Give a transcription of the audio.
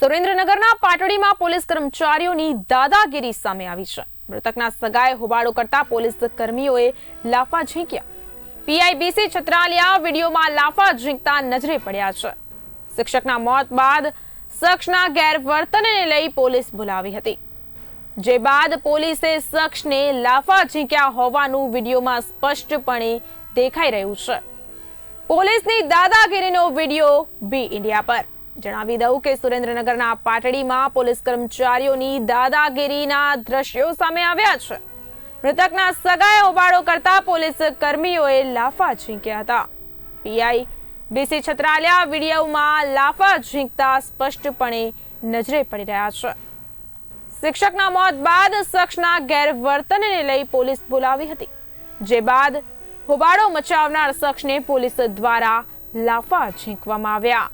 સુરેન્દ્રનગરના પાટડીમાં પોલીસ કર્મચારીઓની દાદાગીરી સામે આવી છે. મૃતકના સગાએ હોબાળો કરતા પોલીસ કર્મીઓએ લાફા ઝીંક્યા. પીઆઈબીસી છત્રાલિયા વિડીયોમાં લાફા ઝીંકતા નજરે પડ્યા છે. શિક્ષકના મોત બાદ શખ્સના ગેરવર્તનને લઈ પોલીસ બોલાવી હતી. જે બાદ પોલીસે શખ્સને લાફા ઝીંક્યા હોવાનું વિડીયોમાં સ્પષ્ટપણે દેખાઈ રહ્યું છે. પોલીસની દાદાગીરીનો વીડિયો બી ઇન્ડિયા પર. જણાવી દઉં કે સુરેન્દ્રનગરના પાટડીમાં પોલીસ કર્મચારીઓની દાદાગીરીના દ્રશ્યો સામે આવ્યા છે. મૃતકના સગાએ હોબાળો કરતા પોલીસ કર્મીઓએ લાફા ઝીંક્યા હતા. પીઆઈ બીસી છત્રાલિયા વિડીયોમાં લાફા ઝીંકતા સ્પષ્ટપણે નજરે પડી રહ્યા છે. શિક્ષકના મોત બાદ શખ્સના ગેરવર્તનને લઈ પોલીસ બોલાવી હતી, જે બાદ હોબાળો મચાવનાર શખ્સને પોલીસ દ્વારા લાફા ઝીંકવામાં આવ્યા.